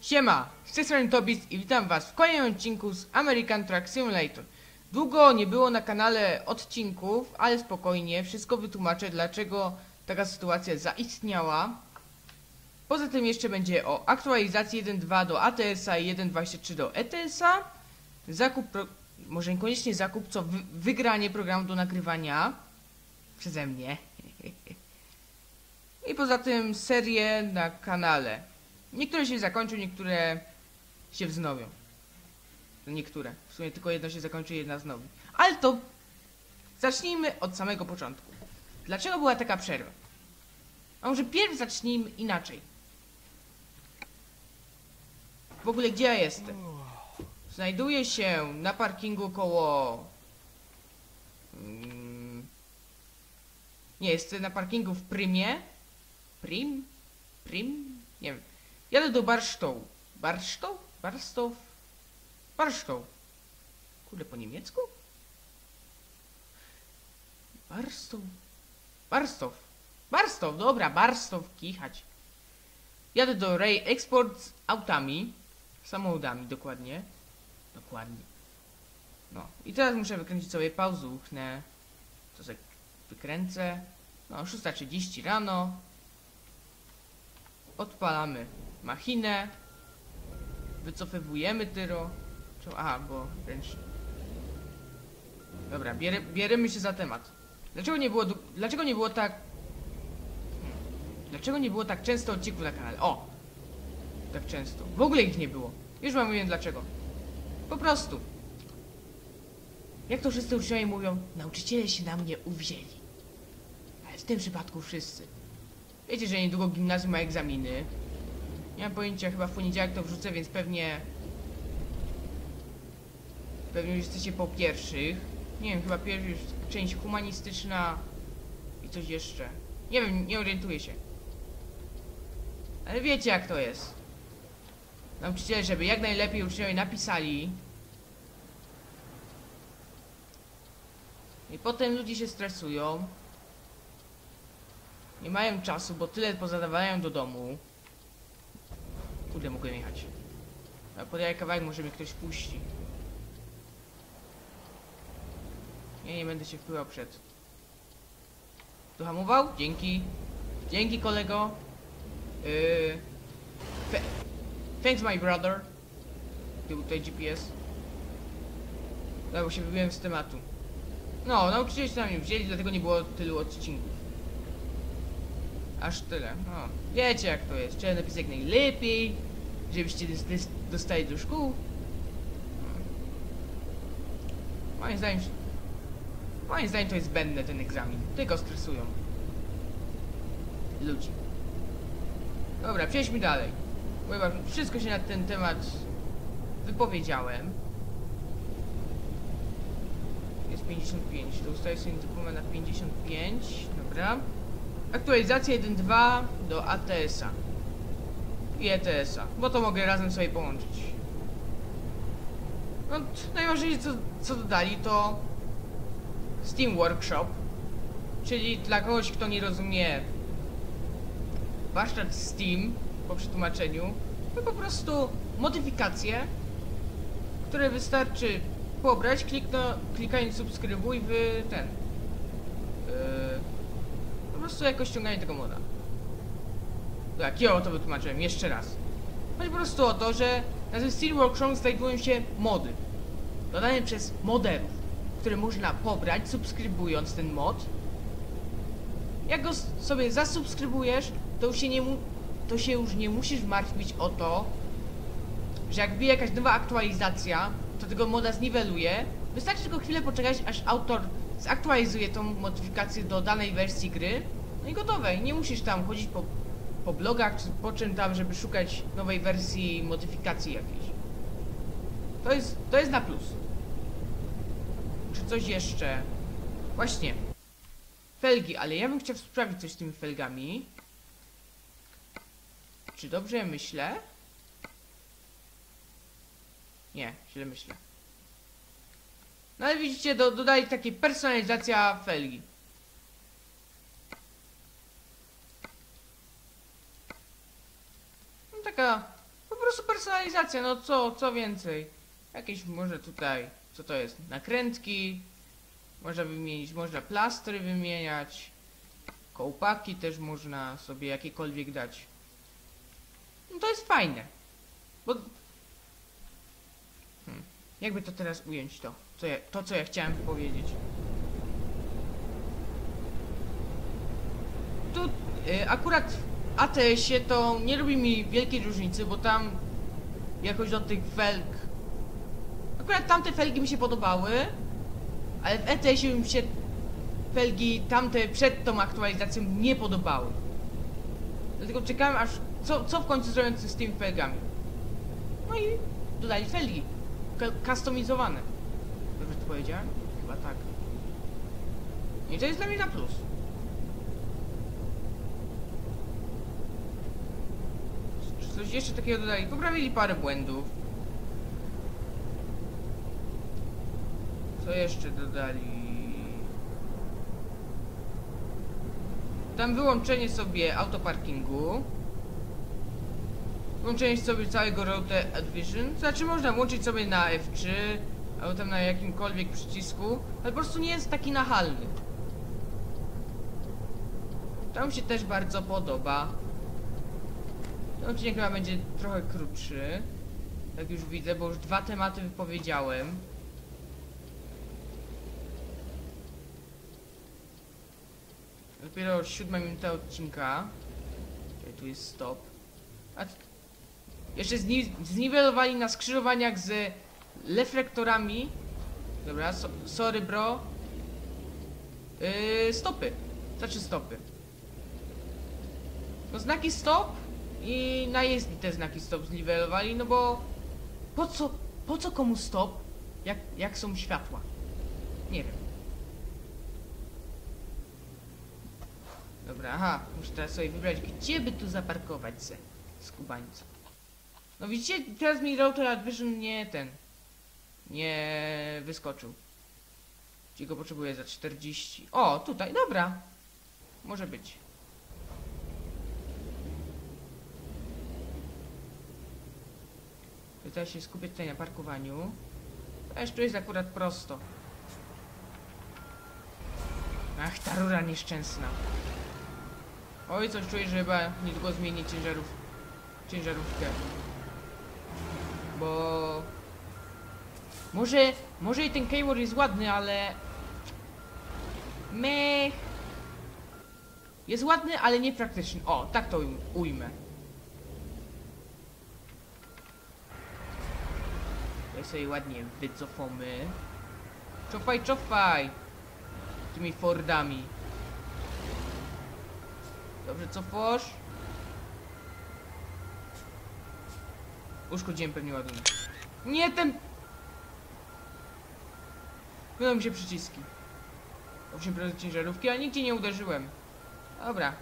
Siema, z tej strony Tobis i witam was w kolejnym odcinku z American Truck Simulator. Długo nie było na kanale odcinków, ale spokojnie, wszystko wytłumaczę dlaczego taka sytuacja zaistniała. Poza tym jeszcze będzie o aktualizacji 1.2 do ATS-a i 1.23 do ETS-a. Zakup, może niekoniecznie zakup, co wy... wygranie programu do nagrywania przeze mnie. I poza tym serie na kanale. Niektóre się zakończą, niektóre się wznowią. No Niektóre. W sumie tylko jedna się zakończy, jedna znowi. Ale to zacznijmy od samego początku. Dlaczego była taka przerwa? A może pierw zacznijmy inaczej. W ogóle gdzie ja jestem? Znajduję się na parkingu koło... Mm, nie, jestem na parkingu w Prymie. Prim? Prim? Nie wiem. Jadę do Barsztoł. Barsztoł? Barstow? Barsztoł. Kurde, po niemiecku? Barstow. Barstow. Barstow, dobra, Barstow, kichać. Jadę do Ray Export z autami. Samochodami, dokładnie. Dokładnie. No, i teraz muszę wykręcić sobie pauzę, uchnę. To sobie wykręcę. No, 6.30 rano. Odpalamy machinę. Wycofywujemy tyro. Aha, bo ręcznie. Dobra, bierę, bierzemy się za temat. Dlaczego nie było, dlaczego nie było tak... Hmm. Dlaczego nie było tak często odcinków na kanale? O! Tak często. W ogóle ich nie było. Już wam mówię dlaczego. Po prostu. Jak to wszyscy uczniowie mówią, nauczyciele się na mnie uwzięli. Ale w tym przypadku wszyscy. Wiecie, że niedługo gimnazjum ma egzaminy. Nie mam pojęcia, chyba w poniedziałek to wrzucę, więc pewnie... Pewnie już jesteście po pierwszych. Nie wiem, chyba pierwszy już część humanistyczna i coś jeszcze. Nie wiem, nie orientuję się. Ale wiecie jak to jest. Nauczyciele, żeby jak najlepiej uczniowie napisali. I potem ludzie się stresują. Nie mają czasu, bo tyle pozadawają do domu. Kurde, mogłem jechać. A podaję kawałek, może mnie ktoś puści. Nie, nie będę się wpływał przed. Dohamował? Dzięki. Dzięki, kolego. Yy... Thanks, my brother. Był tutaj GPS. Dobra, się wybiłem z tematu. No, nauczyciele się na mnie wzięli, dlatego nie było tylu odcinków. Aż tyle. No, wiecie jak to jest. Trzeba napisać jak najlepiej, żebyście dostali do szkół. Moim zdaniem... Moim zdaniem to jest zbędne ten egzamin. Tylko stresują. Ludzi. Dobra, przejdźmy dalej. Bo chyba wszystko się na ten temat wypowiedziałem. Jest 55. To ustawię sobie dokument na 55. Dobra. Aktualizacja 1.2 do ATS-a i ETS-a, bo to mogę razem sobie połączyć. No, najważniejsze co, co dodali to Steam Workshop, czyli dla kogoś, kto nie rozumie warsztat Steam po przetłumaczeniu, to po prostu modyfikacje, które wystarczy pobrać, klikno, klikając subskrybuj w ten. Yy, po prostu jako ściąganie tego moda. Tak, ja o to wytłumaczyłem, jeszcze raz. Chodzi po prostu o to, że na tym Steel Workshop znajdują się mody. Dodane przez moderów, które można pobrać, subskrybując ten mod. Jak go sobie zasubskrybujesz, to już się nie to się już nie musisz martwić o to, że jak wbije jakaś nowa aktualizacja, to tego moda zniweluje. Wystarczy tylko chwilę poczekać, aż autor zaktualizuje tą modyfikację do danej wersji gry. No i gotowe. Nie musisz tam chodzić po, po blogach, czy po czym tam, żeby szukać nowej wersji modyfikacji jakiejś. To jest, to jest na plus. Czy coś jeszcze? Właśnie. Felgi, ale ja bym chciał sprawdzić coś z tymi felgami. Czy dobrze myślę? Nie, źle myślę. No ale widzicie, do, dodali takie personalizacja felgi. No taka po prostu personalizacja, no co, co więcej. Jakieś może tutaj, co to jest? Nakrętki. Można wymienić, można plastry wymieniać. Kołpaki też można sobie jakiekolwiek dać. No to jest fajne. Bo... Hmm. Jakby to teraz ująć to? Co ja, to, co ja chciałem powiedzieć. Tu y, akurat ATS-ie to nie robi mi wielkiej różnicy, bo tam jakoś do tych felg... Akurat tamte felgi mi się podobały, ale w ETS-ie mi się felgi tamte przed tą aktualizacją nie podobały. Dlatego czekałem aż... Co, co w końcu zrobią z tymi felgami? No i dodali felgi. Customizowane. Dobrze to powiedziałem? Chyba tak. I to jest dla mnie na plus. Czy coś jeszcze takiego dodali? Poprawili parę błędów. Co jeszcze dodali? Tam wyłączenie sobie autoparkingu. Wyłączenie sobie całego Route Advision. Znaczy można włączyć sobie na F3 albo tam na jakimkolwiek przycisku, ale po prostu nie jest taki nachalny. To mi się też bardzo podoba. Odcinek chyba będzie trochę krótszy. Jak już widzę, bo już dwa tematy wypowiedziałem. Dopiero siódma minuta odcinka. Czekaj, tu jest stop. A jeszcze zni zniwelowali na skrzyżowaniach z reflektorami. Dobra, so sorry bro. Yy, stopy. Znaczy stopy. No znaki stop i na jezdni te znaki stop zniwelowali, no bo po co, po co komu stop, jak, jak są światła? Nie wiem. Dobra, aha, muszę teraz sobie wybrać, gdzie by tu zaparkować se, skubańca. No widzicie, teraz mi Router Advision nie ten, nie wyskoczył. Gdzie go potrzebuję za 40. O, tutaj, dobra. Może być. Tutaj się skupię tutaj na parkowaniu. Też tu jest akurat prosto. Ach, ta rura nieszczęsna. Oj, coś czuję, że chyba niedługo zmienię ciężarów... ciężarówkę. Bo... Może... może i ten Keyword jest ładny, ale... Mech... Jest ładny, ale niepraktyczny. O, tak to ujm- ujmę. Jak sobie ładnie wycofamy. Czofaj, czofaj! Tymi Fordami. Dobrze, cofasz. Uszkodziłem pewnie ładunek. Nie ten... Mylą mi się przyciski. 8% ciężarówki, a nigdzie nie uderzyłem. Dobra.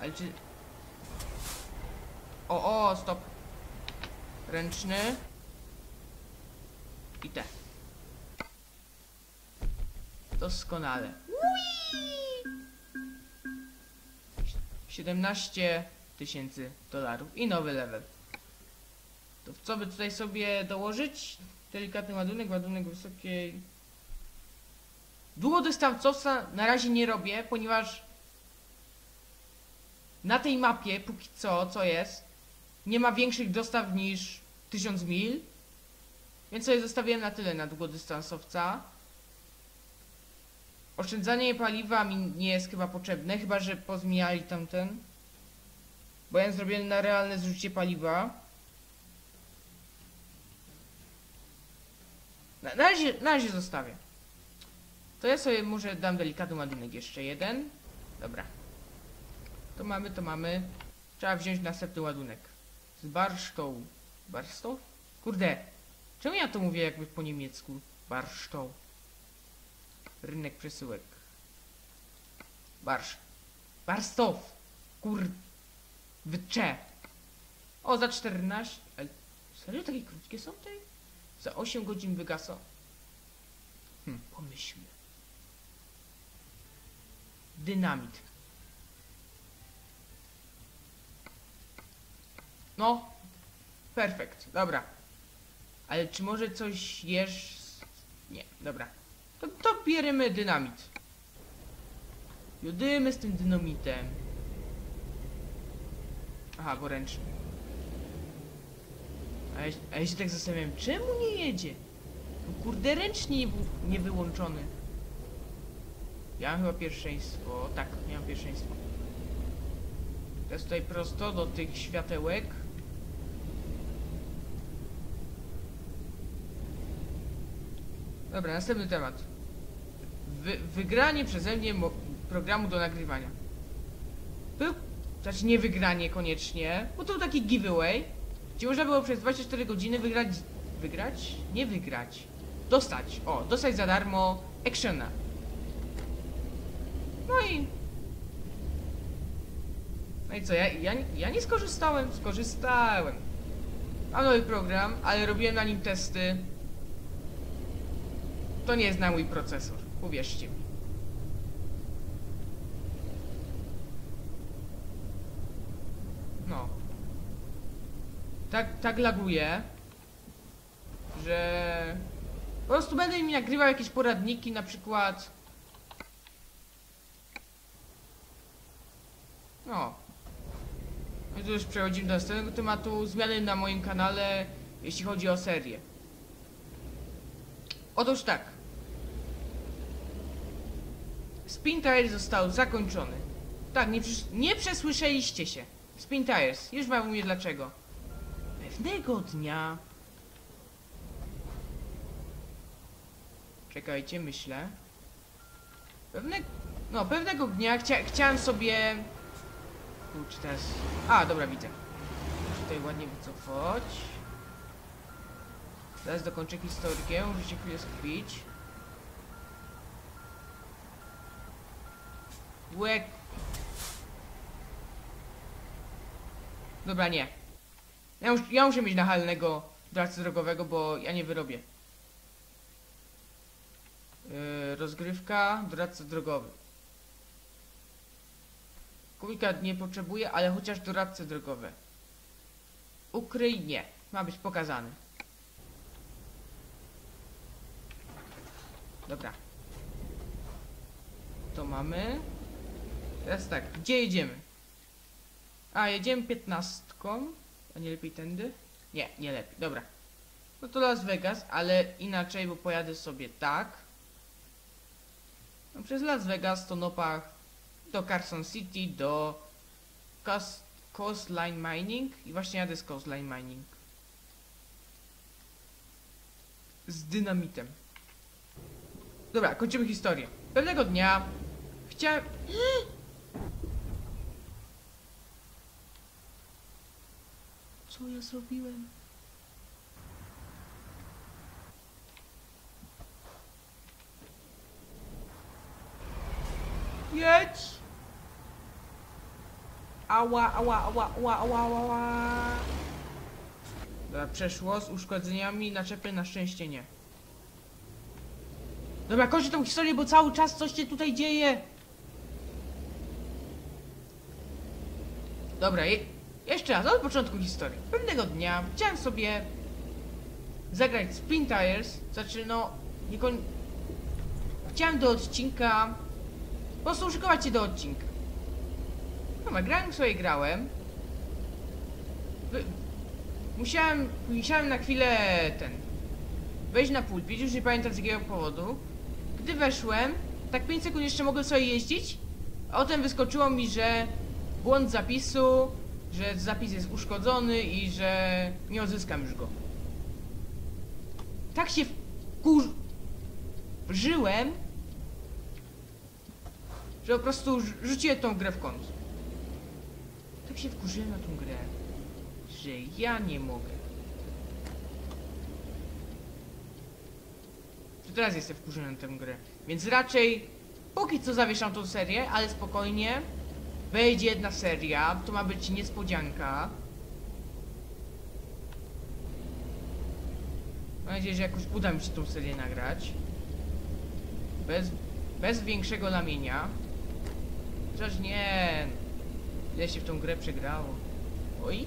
Ale czy... O, o, stop. Ręczny. I te. Doskonale. 17 tysięcy dolarów i nowy level. To co by tutaj sobie dołożyć? Delikatny ładunek, ładunek wysokiej... Długodystansowca na razie nie robię, ponieważ na tej mapie, póki co, co jest, nie ma większych dostaw niż 1000 mil, więc sobie zostawiłem na tyle na długodystansowca. Oszczędzanie paliwa mi nie jest chyba potrzebne, chyba że pozmijali tamten. Bo ja zrobiłem na realne zużycie paliwa. Na, na, razie, na razie zostawię. To ja sobie może dam delikatny ładunek jeszcze jeden. Dobra. To mamy, to mamy. Trzeba wziąć następny ładunek. Z barsztą. Barsztą? Kurde. Czemu ja to mówię jakby po niemiecku? Barsztą. Rynek przesyłek. Barsz. Barstow. Kur... Wycze. O, za 14... Ale serio takie krótkie są te? Za 8 godzin wygasą. Hm, pomyślmy. Dynamit. No, Perfekt, dobra. Ale czy może coś jesz? Nie, dobra. To, to bierzemy dynamit. Jodymy z tym dynamitem. Aha, bo ręczny. A ja, a ja się tak zastanawiam, czemu nie jedzie? No kurde, ręcznie nie był nie wyłączony. Ja mam chyba pierwszeństwo. Tak, miałem pierwszeństwo. Teraz tutaj prosto do tych światełek. Dobra, następny temat. Wy, wygranie przeze mnie programu do nagrywania. Był, znaczy nie wygranie koniecznie, bo to był taki giveaway, gdzie można było przez 24 godziny wygrać, wygrać? Nie wygrać. Dostać, o, dostać za darmo actiona. No i... No i co, ja, ja, ja nie skorzystałem, skorzystałem. Mam nowy program, ale robiłem na nim testy. To nie jest na mój procesor, uwierzcie mi. No. Tak, tak laguje, że po prostu będę mi nagrywał jakieś poradniki, na przykład. No. No i tu już przechodzimy do następnego tematu. Zmiany na moim kanale, jeśli chodzi o serię. Otóż tak. Spin Tire został zakończony. Tak, nie, nie przesłyszeliście się. Spin Tires. Już wam mówię dlaczego. Pewnego dnia... Czekajcie, myślę. Pewne... No, pewnego dnia chcia... chciałem sobie... Kurczę, teraz... A, dobra, widzę. Muszę tutaj ładnie wycofać. Teraz dokończę historykę, muszę się chwilę skupić. Łek. Dobra, nie. Ja, mus, ja muszę mieć nachalnego doradcę drogowego, bo ja nie wyrobię. Yy, rozgrywka, doradca drogowy. Komunikat nie potrzebuje, ale chociaż doradcę drogowe. Ukryj nie. Ma być pokazany. Dobra. To mamy. Teraz tak, gdzie jedziemy? A, jedziemy piętnastką. A nie lepiej tędy? Nie, nie lepiej, dobra. No to Las Vegas, ale inaczej, bo pojadę sobie tak. No przez Las Vegas to nopach do Carson City, do Coast, Coastline Mining i właśnie jadę z Coastline Mining. Z dynamitem. Dobra, kończymy historię. Pewnego dnia chciałem... Co ja zrobiłem? Jedź! Ała, ała, ała, ała, ała, ała. Dobra, przeszło z uszkodzeniami, naczepy na szczęście nie. Dobra, kończę tą historię, bo cały czas coś się tutaj dzieje. Dobra, je jeszcze raz, od początku historii. Pewnego dnia chciałem sobie zagrać Spin Tires, znaczy no, nie koń... Chciałem do odcinka, po prostu uszykować się do odcinka. Dobra, grałem sobie, grałem. Musiałem, musiałem na chwilę ten, wejść na pulpit, już nie pamiętam z jakiego powodu. Gdy weszłem, tak 5 sekund jeszcze mogłem sobie jeździć, a potem wyskoczyło mi, że błąd zapisu, że zapis jest uszkodzony i że nie odzyskam już go. Tak się wkurzyłem, że po prostu rzu- rzuciłem tą grę w kąt. Tak się wkurzyłem na tą grę, że ja nie mogę. To teraz jestem wkurzony na tę grę. Więc raczej póki co zawieszam tą serię, ale spokojnie. Wejdzie jedna seria, to ma być niespodzianka. Mam nadzieję, że jakoś uda mi się tą serię nagrać. Bez, bez większego lamienia. Chociaż nie. Ile się w tą grę przegrało. Oj.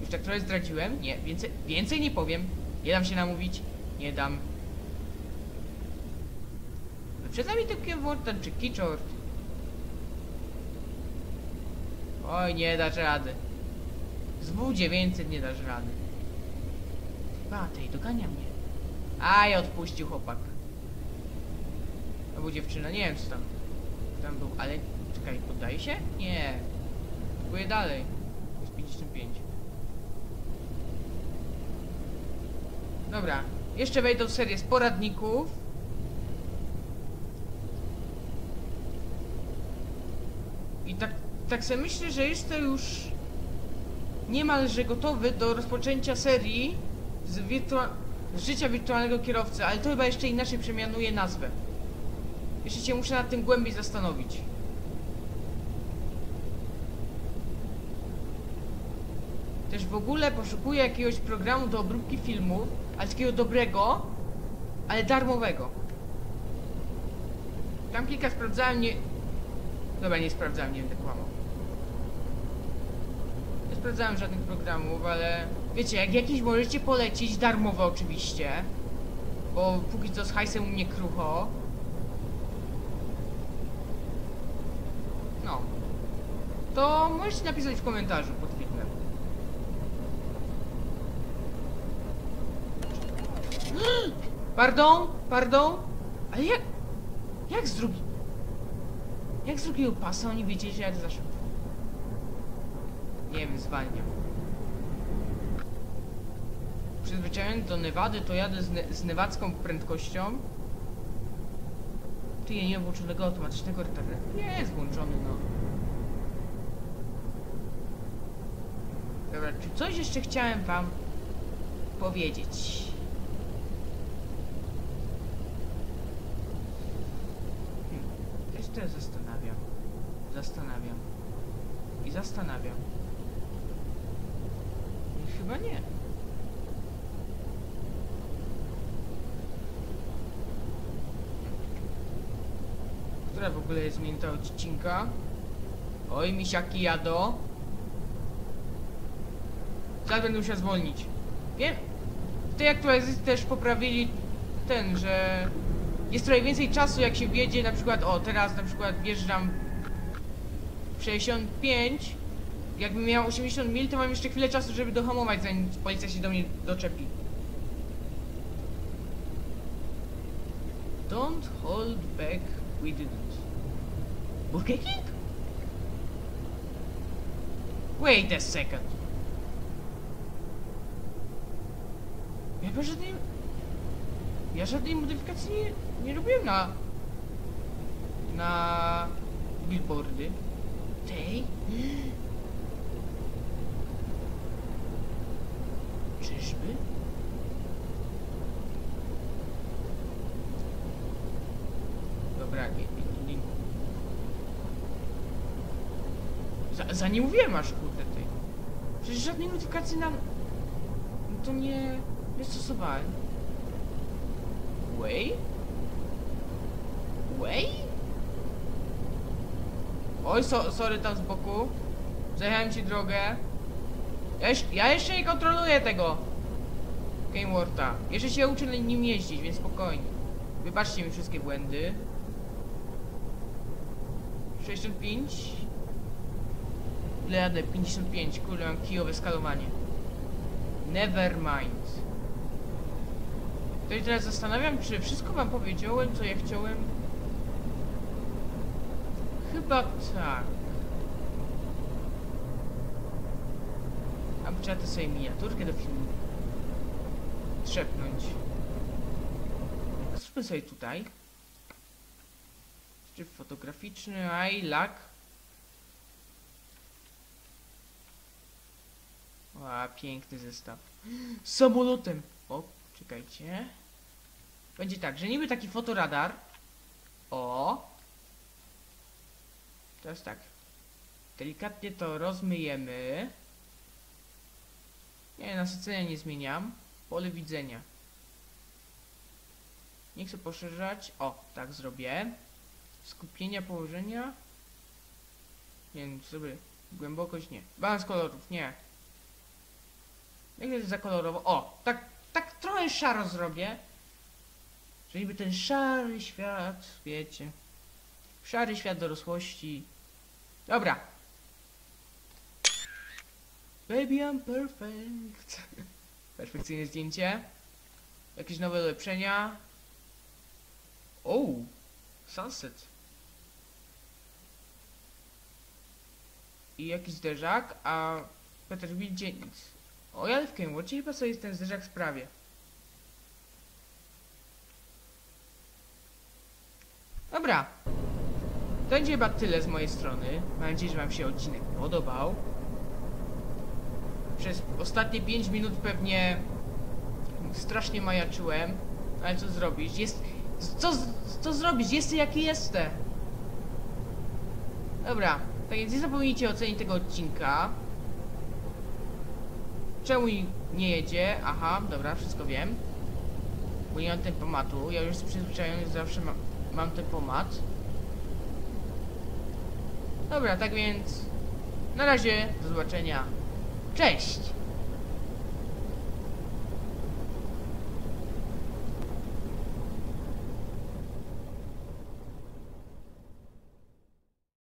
Już tak trochę zdradziłem? Nie, więcej, więcej nie powiem. Nie dam się namówić. Nie dam. Wyprzedza mi tylko Wortan czy Kiczort. Oj, nie dasz rady. Z W900 nie dasz rady. Chyba tej dogania mnie. Aj, odpuścił chłopak. Albo dziewczyna, nie wiem co tam. Tam był, ale czekaj, poddaje się? Nie. Próbuję dalej. Jest 55. Dobra, jeszcze wejdą w serię z poradników. I tak, tak sobie myślę, że jest to już niemalże gotowy do rozpoczęcia serii z, wirtua- z życia wirtualnego kierowcy, ale to chyba jeszcze inaczej przemianuje nazwę. Jeszcze się muszę nad tym głębiej zastanowić. Też w ogóle poszukuję jakiegoś programu do obróbki filmów, ale takiego dobrego, ale darmowego. Tam kilka sprawdzałem, nie... Dobra, nie sprawdzałem, nie będę kłamał. Sprawdzałem żadnych programów, ale... Wiecie, jak jakiś możecie polecić, darmowo oczywiście, bo póki co z hajsem u mnie krucho. No. To możecie napisać w komentarzu pod filmem. Pardon, pardon, ale jak... Jak z drugi... Jak z drugiego pasa oni wiedzieli, że jak za szybko? Nie wiem, zwalniam. Przyzwyczajony do Nevady, to jadę z, ne z newadzką prędkością. Ty, ja nie włączonego automatycznego retarder. Nie jest włączony, no. Dobra, czy coś jeszcze chciałem wam powiedzieć? Hmm, teraz zastanawiam. Zastanawiam. I zastanawiam. Chyba nie. Która w ogóle jest minuta odcinka? Oj, misiaki jadą. Zaraz będę musiał zwolnić. Wiem. W tej aktualizacji też poprawili ten, że jest trochę więcej czasu jak się wjedzie na przykład, o teraz na przykład wjeżdżam w 65 jakbym miał 80 mil to mam jeszcze chwilę czasu, żeby dohamować zanim policja się do mnie doczepi. Don't hold back, we didn't. Burger King? Wait a second. Ja chyba żadnej... Ja żadnej modyfikacji nie, nie robiłem na... Na... Billboardy. Tej? Czyżby? Dobra, nie, nie, nie. Za, za nie mówiłem aż kurde tej. Przecież żadnej notyfikacji nam... No to nie... Nie stosowałem. Way? Way? Oj, so, sorry tam z boku. Zajechałem ci drogę. Ja, ja jeszcze nie kontroluję tego. Game Warta. Jeszcze się uczę nim jeździć, więc spokojnie. Wybaczcie mi wszystkie błędy. 65. Ile jadę? 55. Kurde, mam kijowe skalowanie. Never mind. To i teraz zastanawiam, czy wszystko wam powiedziałem, co ja chciałem. Chyba tak. A trzeba sobie miniaturkę do filmu trzepnąć. Zróbmy sobie tutaj. Szczyt fotograficzny, aj, lak. A, piękny zestaw. Z samolotem. O, czekajcie. Będzie tak, że niby taki fotoradar. O. Teraz tak. Delikatnie to rozmyjemy. Nie, nasycenia nie zmieniam. Pole widzenia. Nie chcę poszerzać. O, tak zrobię. Skupienia położenia. Nie wiem, zrobię głębokość, nie. Balans kolorów, nie. Jak to zakolorowo? O, tak, tak trochę szaro zrobię. Żeby by ten szary świat, wiecie. Szary świat dorosłości. Dobra. Baby, I'm perfect. Perfekcyjne zdjęcie. Jakieś nowe ulepszenia. O, sunset. I jakiś zderzak, a Peter Wildzie nic. O, ja w Kenwood, czyli po co jest ten zderzak w sprawie. Dobra. To będzie chyba tyle z mojej strony. Mam nadzieję, że wam się odcinek podobał. Przez ostatnie 5 minut pewnie strasznie majaczyłem. Ale co zrobić? Jest... Co, co zrobić? Jestem jaki jestem. Dobra. Tak więc nie zapomnijcie ocenić tego odcinka. Czemu nie jedzie? Aha, dobra, wszystko wiem. Bo nie mam tempomatu. Ja już jestem przyzwyczajony, zawsze mam, mam tempomat. Dobra, tak więc... Na razie, do zobaczenia. 这些。